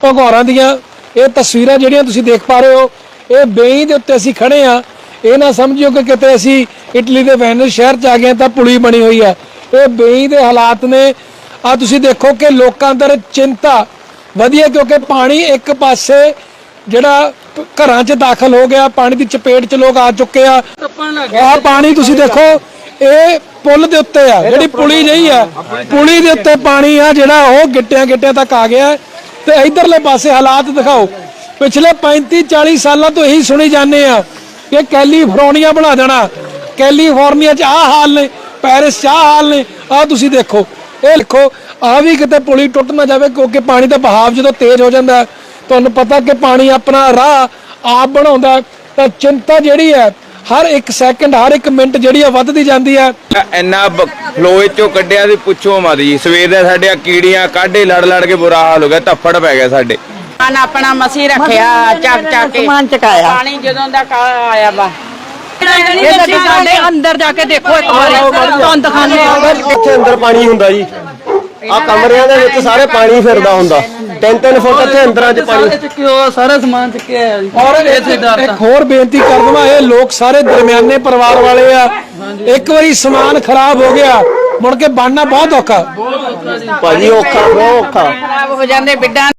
ਭਗੌਰਾਂ ਦੀਆਂ ਇਹ ਤਸਵੀਰਾਂ ਜਿਹੜੀਆਂ ਤੁਸੀਂ ਦੇਖ ਪਾ ਰਹੇ ਹੋ, ਇਹ ਬੇਈ ਦੇ ਉੱਤੇ ਅਸੀਂ ਖੜੇ ਆ ਇਹ ਨਾ ਸਮਝਿਓ ਕਿ ਕਿਤੇ ਅਸੀਂ ਇਟਲੀ ਦੇ ਵੈਨਿਸ ਸ਼ਹਿਰ ਚ ਆ ਗਏ ਹਾਂ ਤਾਂ ਪੁਲੀ ਬਣੀ ਹੋਈ ਹੈ। ਇਹ ਬੇਈ ਦੇ ਹਾਲਾਤ ਨੇ। ਆ ਤੁਸੀਂ ਦੇਖੋ ਕਿ ਲੋਕਾਂ ਅੰਦਰ ਚਿੰਤਾ। ਵਧੀਆ ਕਿਉਂਕਿ ਪਾਣੀ ਇੱਕ ਪਾਸੇ ਜਿਹੜਾ ਘਰਾਂ 'ਚ ਦਾਖਲ ਹੋ ਗਿਆ, ਪਾਣੀ ਦੀ ਚਪੇਟ 'ਚ ਲੋਕ ਆ ਚੁੱਕੇ ਆ। ਆ ਪਾਣੀ ਤੁਸੀਂ ਦੇਖੋ, ਇਹ ਪੁਲ ਦੇ ਉੱਤੇ ਆ, ਜਿਹੜੀ ਪੁਲੀ ਨਹੀਂ ਆ ਪੁਲੀ ਦੇ ਉੱਤੇ ਪਾਣੀ ਆ ਜਿਹੜਾ ਉਹ ਗਿੱਟਿਆਂ ਗਿੱਟਿਆਂ ਤੱਕ ਆ ਗਿਆ। ਤੇ ਇਧਰਲੇ ਪਾਸੇ ਹਾਲਾਤ ਦਿਖਾਓ। ਪਿਛਲੇ 35 40 ਸਾਲਾਂ ਤੋਂ ਇਹੀ ਸੁਣੀ ਜਾਂਦੇ ਆ ਕਿ ਕੈਲੀਫੋਰਨੀਆ ਬਣਾ ਦੇਣਾ। ਕੈਲੀਫੋਰਨੀਆ 'ਚ ਆਹ ਹਾਲ ਨੇ, ਪੈਰਿਸ 'ਚ ਆਹ ਹਾਲ ਨੇ, ਆਹ ਤੁਸੀਂ ਦੇਖੋ। ਇਹ ਲਿਖੋ ਆ ਵੀ ਕਿਤੇ ਪੁਲੀ ਟੁੱਟ ਨਾ ਜਾਵੇ, ਕਿਉਂਕਿ ਪਾਣੀ ਦਾ ਬਹਾਵ ਜਦੋਂ ਤੇਜ਼ ਹੋ ਜਾਂਦਾ ਤੁਹਾਨੂੰ ਪਤਾ ਕਿ ਪਾਣੀ ਆਪਣਾ ਰਾਹ ਆਪ ਬਣਾਉਂਦਾ ਤਾਂ ਚਿੰਤਾ ਜਿਹੜੀ ਹੈ, ਹਰ ਇੱਕ ਸੈਕਿੰਡ, ਹਰ ਇੱਕ ਮਿੰਟ ਜਿਹੜੀ ਆ ਵੱਧਦੀ ਜਾਂਦੀ ਹੈ। ਇੰਨਾ ਫਲੋ ਚੋਂ ਕੱਢਿਆ ਸੀ ਪੁੱਛੋ ਮਤ ਜੀ ਸਵੇਰ ਦੇ ਸਾਡੇ ਆਹ ਕੀੜੀਆਂ ਕਾਢੇ ਲੜ ਲੜ ਕੇ ਬੁਰਾ ਹਾਲ ਹੋ ਗਿਆ ਧੱਫੜ ਪੈ ਗਿਆ ਸਾਡੇ। ਸਮਾਨ ਆਪਣਾ ਮਸੀ ਰੱਖਿਆ ਚੱਕ ਚੱਕ ਕੇ। ਸਮਾਨ ਚਕਾਇਆ। ਪਾਣੀ ਜਦੋਂ ਦਾ ਆਇਆ ਵਾ। ਇਹ ਤਾਂ ਸਾਡੇ ਅੰਦਰ ਜਾ ਕੇ ਦੇਖੋ ਇੱਕ ਵਾਰੀ। ਤੁਹਾਨੂੰ ਦਿਖਾਣੇ ਆ ਇੱਥੇ ਅੰਦਰ ਪਾਣੀ ਹੁੰਦਾ ਜੀ। ਆ ਕਮਰਿਆਂ ਦੇ ਵਿੱਚ ਸਾਰੇ ਪਾਣੀ ਫਿਰਦਾ ਹੁੰਦਾ। ਤਿੰਨ ਤਿੰਨ ਫੁੱਟ ਇੱਥੇ ਅੰਦਰਾਂ 'ਚ ਪਾਣੀ। ਚੁੱਕਿਓ ਸਾਰਾ ਸਮਾਨ ਚੁੱਕਿਆ ਜੀ। ਔਰ ਇੱਕ ਇੱਕ ਹੋਰ ਬੇਨਤੀ ਕਰ ਦਵਾਂ ਇਹ ਲੋਕ ਸਾਰੇ ਦਰਮਿਆਨੇ ਪਰਿਵਾਰ ਵਾਲੇ ਆ। ਇੱਕ ਵਾਰੀ ਸਮਾਨ ਖਰਾਬ ਹੋ ਗਿਆ ਮੁੜ ਕੇ ਬਣਨਾ ਬਹੁਤ ਔਖਾ। ਭਾਜੀ ਔਖਾ ਬਹੁਤ ਔਖਾ। ਖਰਾਬ ਹੋ ਜਾਂਦੇ ਬਿੱਡਾਂ